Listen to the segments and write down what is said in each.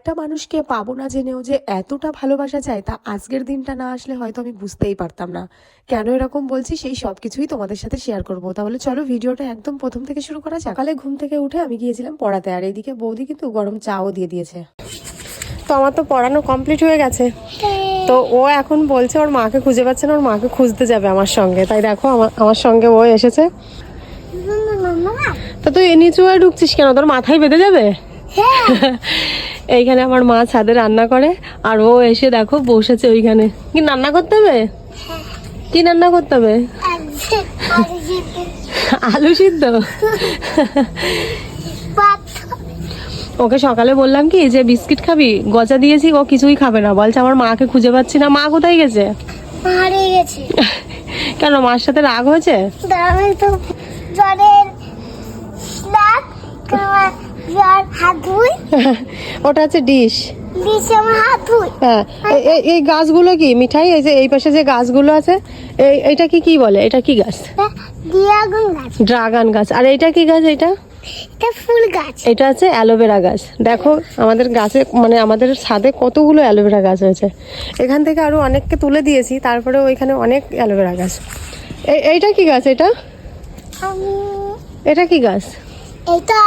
একটা মানুষকে পাবো না জেনেও যে এতটা ভালোবাসা যায় তা আজকের দিনটা না আসলে হয়তো আমি বুঝতেই পারতাম না। কেন এরকম বলছি সেই সব কিছুই তোমাদের সাথে শেয়ার করব। তাহলে চলো ভিডিওটা একদম প্রথম থেকে শুরু করা যাক। সকালে ঘুম থেকে উঠে আমি গিয়েছিলাম পড়াতে আর এইদিকে বৌদি কিন্তু গরম চাও দিয়ে দিয়েছে। তো আমার তো পড়ানো কমপ্লিট হয়ে গেছে। তো ও এখন বলছে ওর মাকে খুঁজে পাচ্ছে না ওর মাকে খুঁজতে যাবে আমার সঙ্গে। তাই দেখো আমার আমার সঙ্গে ও এসেছে। তো তুই নিচু হয়ে ঢুকছিস কেন? তোর মাথায় বেঁধে যাবে? এইখানে আমার মা ছাদে রান্না করে, আর ও এসে দেখো বসেছে ওইখানে। কি রান্না করতে হবে? কি রান্না করতে হবে? আলু সিদ্ধ। ওকে সকালে বললাম কি, যে বিস্কিট খাবি? গজা দিয়েছি, ও কিছুই খাবে না। বলছে, আমার মাকে খুঁজে পাচ্ছি না। মা কোথায় গেছে? কেন, মার সাথে রাগ হয়েছে? ওটা হচ্ছে ডিশ। হ্যাঁ এই- এই- গাছগুলো কি মিঠাই? এই যে এই পাশে যে গাছগুলো আছে এই এটা কি কি বলে? এটা কি গাছ? ড্রাগন গাছ। আর এটা কি গাছ এটা এটা ফুল গাছ। এটা হচ্ছে অ্যালোভেরা গাছ। দেখো আমাদের গাছে মানে আমাদের ছাদে কতগুলো অ্যালোভেরা গাছ হয়েছে। এখান থেকে আরও অনেককে তুলে দিয়েছি তারপরে ওইখানে অনেক অ্যালোভেরা গাছ। এই- এইটা কি গাছ এটা? এটা কি গাছ? এটা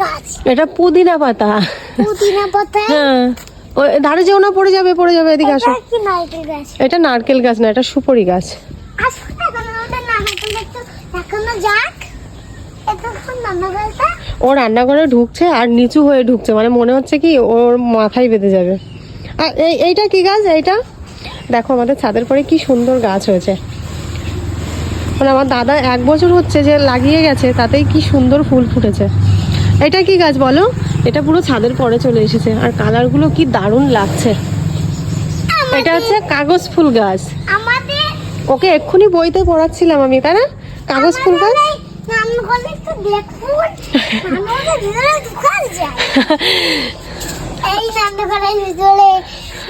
গাছ। এটা পুদিনা পাতা। পুদিনা পাতা? হ্যাঁ। ওই ধারে যেও না পড়ে যাবে পড়ে যাবে এদিকে আসো। এটা নারকেল গাছ? এটা নারকেল গাছ না এটা সুপারি গাছ। ও রান্নাঘরে ঢুকছে আর নিচু হয়ে ঢুকছে মানে মনে হচ্ছে কি ওর মাথায় বেঁধে যাবে। আর এই এইটা কি গাছ? এইটা? দেখো আমাদের ছাদের পরে কি সুন্দর গাছ হয়েছে। মানে আমার দাদা এক বছর হচ্ছে যে লাগিয়ে গেছে তাতেই কি সুন্দর ফুল ফুটেছে। এটা কি গাছ বলো? এটা পুরো ছাদের পরে চলে এসেছে আর কালারগুলো কি দারুণ লাগছে। এটা হচ্ছে কাগজ ফুল গাছ। ওকে এক্ষুনি বইতে পড়াচ্ছিলাম আমি তাই না? কাগজ ফুল গাছ? এই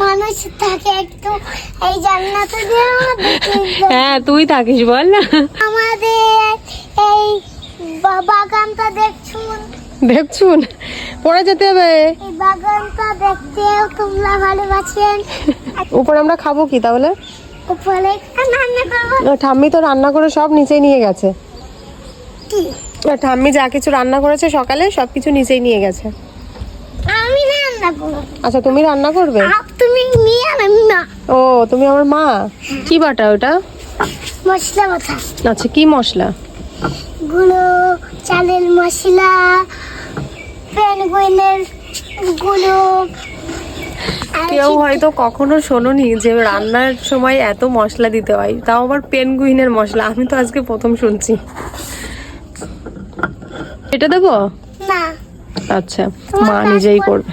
মানুষ থাকে একটু এই জান্নাতে হ্যাঁ তুই থাকিস বল। না আমাদের এই বাগানটা দেখছুন? দেখছুন? পড়ে যেতে হবে। এই বাগানটা দেখতেও তোমরা ভালোবাসেন। উপরে আমরা খাব কি তাহলে? উপরে ঠাম্মি তো রান্না করে সব নিচে নিয়ে গেছে। কি? ঠাম্মি যা কিছু রান্না করেছে সকালে সব কিছু নিচেই নিয়ে গেছে। আমি রান্না করব। আচ্ছা তুমি রান্না করবে? তুমি নিয়ে আর আমি না ও তুমি আমার মা? কি বাটা ওটা? মশলা কথা আচ্ছা কি মশলা? গুলো চালের মশলা পেনগুইনেরগুলো কেউ হয়তো কখনো শোনোনি যে রান্নার সময় এত মশলা দিতে হয়। তাও আবার পেনগুইনের মশলা। আমি তো আজকে প্রথম শুনছি। এটা দেবো? না। আচ্ছা মা নিজেই করবে।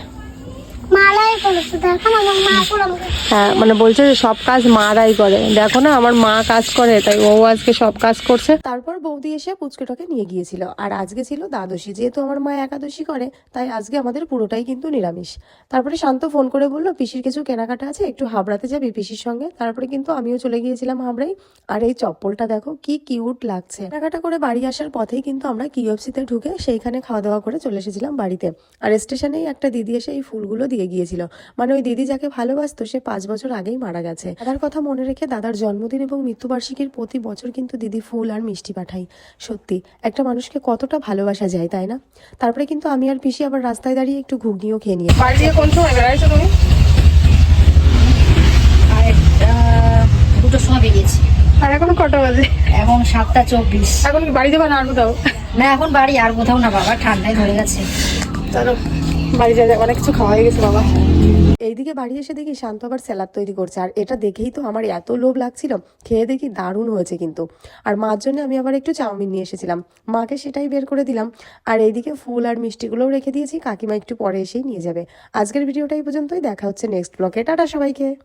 মানে বলছে যে সব কাজ মারাই করে। দেখো না আমার মা কাজ করে তাই ও আজকে সব কাজ করছে। তারপর বৌদি এসে পুচকেটাকে নিয়ে গিয়েছিল। আর আজকে ছিল দ্বাদশী যেহেতু আমার মা একাদশী করে তাই আজকে আমাদের পুরোটাই কিন্তু নিরামিষ। তারপরে শান্ত ফোন করে বলল পিসির কিছু কেনাকাটা আছে? একটু হাবড়াতে যাবি পিসির সঙ্গে? তারপরে কিন্তু আমিও চলে গিয়েছিলাম হাবড়াই আর এই চপ্পলটা দেখো কি কিউট লাগছে। কেনাকাটা করে বাড়ি আসার পথেই কিন্তু আমরা কিউএফসিতে ঢুকে সেইখানে খাওয়া দাওয়া করে চলে এসেছিলাম বাড়িতে। আর স্টেশনেই একটা দিদি এসে এই ফুলগুলো দিয়ে গিয়েছিল মানে ওই দিদি যাকে ভালোবাসতো সে পাঁচ বছর আগেই মারা গেছে। দাদার কথা মনে রেখে দাদার জন্মদিন এবং মৃত্যুবার্ষিকীর প্রতি বছর কিন্তু দিদি ফুল আর মিষ্টি পাঠাই। সত্যি একটা মানুষকে কতটা ভালোবাসা যায় তাই না? তারপরে কিন্তু আমি আর পিসি আবার রাস্তায় দাঁড়িয়ে একটু ঘুগনিও খেয়ে নিয়ে বাড়ি দিয়ে কোন সময় বেড়াইছো তুমি? আর একটা দুটোর সময় বেরিয়েছি। আর এখন কটা বাজে? এখন সাতটা চব্বিশ। এখন বাড়ি না আর কোথাও? না এখন বাড়ি আর কোথাও না বাবা ঠান্ডায় ধরে গেছে। চলো। বাড়ি যা অনেক কিছু খাওয়া হয়ে গেছে, বাবা। এইদিকে বাড়ি এসে দেখি শান্ত আবার স্যালাড তৈরি করছে। আর এটা দেখেই তো আমার এত লোভ লাগছিল। খেয়ে দেখি দারুণ হয়েছে কিন্তু। আর মার জন্য আমি আবার একটু চাউমিন নিয়ে এসেছিলাম। মাকে সেটাই বের করে দিলাম। আর এইদিকে ফুল আর মিষ্টিগুলোও রেখে দিয়েছি। কাকিমা একটু পরে এসেই নিয়ে যাবে। আজকের ভিডিওটাই পর্যন্তই। দেখা হচ্ছে নেক্সট ব্লকে টাটা সবাইকে।